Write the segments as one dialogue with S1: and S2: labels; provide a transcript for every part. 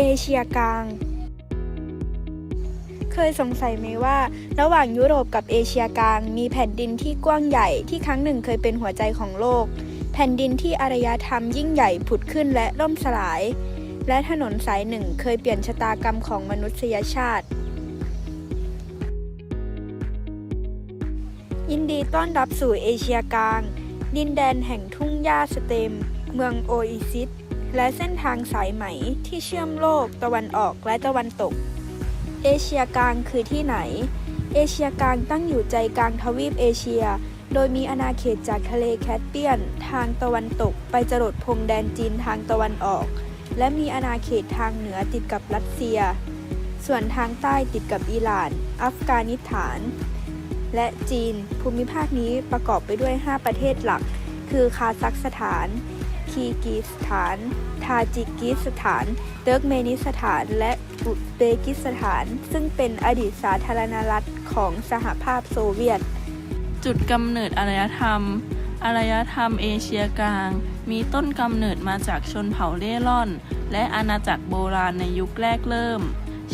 S1: เอเชียกลาง เคยสงสัยไหมว่า ระหว่างยุโรปกับเอเชียกลาง มีแผ่นดินที่กว้างใหญ่ที่ครั้งหนึ่งเคยเป็นหัวใจของโลก แผ่นดินที่อารยธรรมยิ่งใหญ่ผุดขึ้นและล่มสลาย และถนนสายหนึ่งเคยเปลี่ยนชะตากรรมของมนุษยชาติ ยินดีต้อนรับสู่เอเชียกลาง ดินแดนแห่งทุ่งหญ้าสเต็ม เมืองโออิซิส และเส้นทางสายไหมที่เชื่อมโลกตะวันออกและตะวันตก เอเชียกลางคือที่ไหน เอเชียกลางตั้งอยู่ใจกลางทวีปเอเชีย โดยมีอาณาเขตจากทะเลแคสเปียน ทางตะวันตก ไปจรดพรมแดนจีนทางตะวันออก และมีอาณาเขตทางเหนือติดกับรัสเซีย ส่วนทางใต้ติดกับอิหร่าน อัฟกานิสถาน และจีน ภูมิภาคนี้ประกอบไปด้วย 5 ประเทศหลัก คือคาซัคสถานคีกีสถาน ทาจิกิสถาน เติร์กเมนิสถาน และอุซเบกิสถาน ซึ่งเป็นอดีตสาธารณรัฐของสหภาพโซเวียต
S2: จุดกำเนิดอารยธรรม อารยธรรมเอเชียกลาง มีต้นกำเนิดมาจากชนเผ่าเล่ร่อน และอาณาจักรโบราณในยุคแรกเริ่ม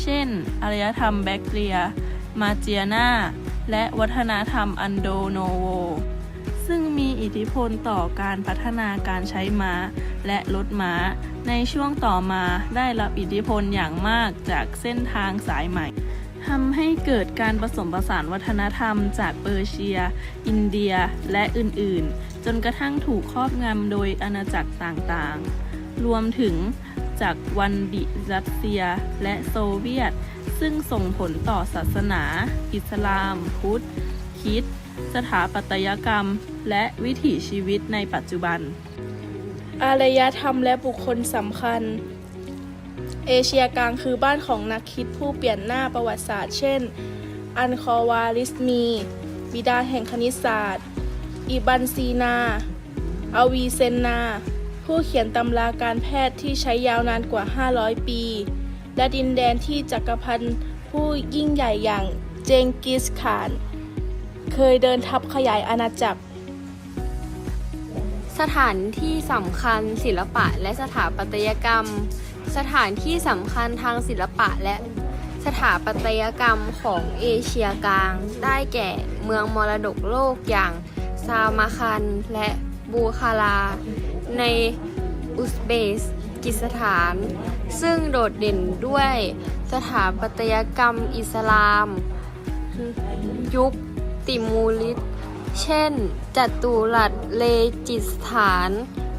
S2: เช่น อารยธรรมแบคเรีย มาเจียนาและวัฒนธรรมอันโดโนโว ซึ่งมีอิทธิพลต่อการพัฒนาการใช้ม้า และรถม้า ในช่วงต่อมาได้รับอิทธิพลอย่างมากจากเส้นทางสายใหม่ทำให้เกิดการผสมผสานวัฒนธรรมจากเปอร์เซีย อินเดีย และอื่นๆ จนกระทั่งถูกครอบงำโดยอาณาจักรต่างๆ รวมถึงจากวันดิรัสเซียและโซเวียต ซึ่งส่งผลต่อศาสนา อิสลาม พุทธ คิด สถาปัตยกรรม และวิถีชีวิตในปัจจุบัน
S3: อารยธรรมและบุคคลสำคัญ เอเชียกลางคือบ้านของนักคิดผู้เปลี่ยนหน้าประวัติศาสตร์ เช่น อันคอวาลิสมี บิดาแห่งคณิตศาสตร์ อิบันซีนา อวีเซนนา ผู้เขียนตำราการแพทย์ที่ใช้ยาวนานกว่า 500 ปี และดินแดนที่จักรพันธ์ผู้ยิ่งใหญ่อย่างเจงกิสข่าน เคยเดินทัพขยายอาณาจักร
S4: สถานที่สำคัญศิลปะและสถาปัตยกรรม สถานที่สำคัญทางศิลปะและสถาปัตยกรรมของเอเชียกลาง ได้แก่เมืองมรดกโลกอย่างซามาคันและบูคารา ในอุซเบกิสถาน ซึ่งโดดเด่นด้วยสถาปัตยกรรมอิสลาม ยุค ติมูริดเช่น จัตุรัสเลจิสถาน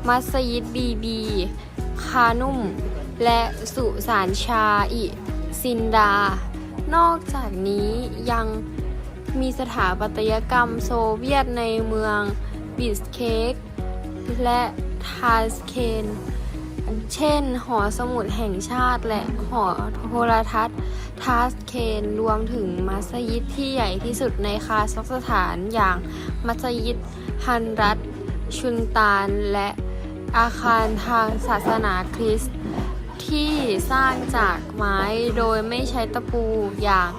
S4: มัสยิดบีบี คานุ่ม และสุสานชาอิซินดา นอกจากนี้ยังมีสถาปัตยกรรมโซเวียตในเมืองบิสเคกและทาสเคน เช่น หอสมุดแห่งชาติและหอโทรทัศน์ทัสเคนรวมถึงมัสยิดที่ใหญ่ที่สุดในคาซัคสถานอย่างมัสยิดฮันรัตชุนตานและอาคารทางศาสนาคริสต์ที่สร้างจากไม้โดยไม่ใช้ตะปูอย่าง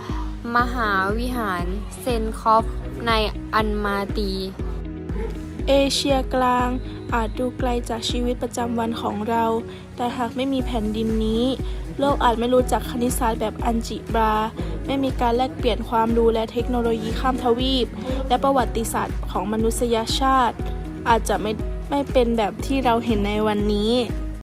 S4: มหาวิหารเซนคอฟในอันมาตี
S3: เอเชียกลาง อาจดูไกลจากชีวิตประจำวันของเรา แต่หากไม่มีแผ่นดินนี้ โลกอาจไม่รู้จักคณิตศาสตร์แบบอันจิบรา ไม่มีการแลกเปลี่ยนความรู้และเทคโนโลยีข้ามทวีป และประวัติศาสตร์ของมนุษยชาติ อาจจะไม่ไม่เป็นแบบที่เราเห็นในวันนี้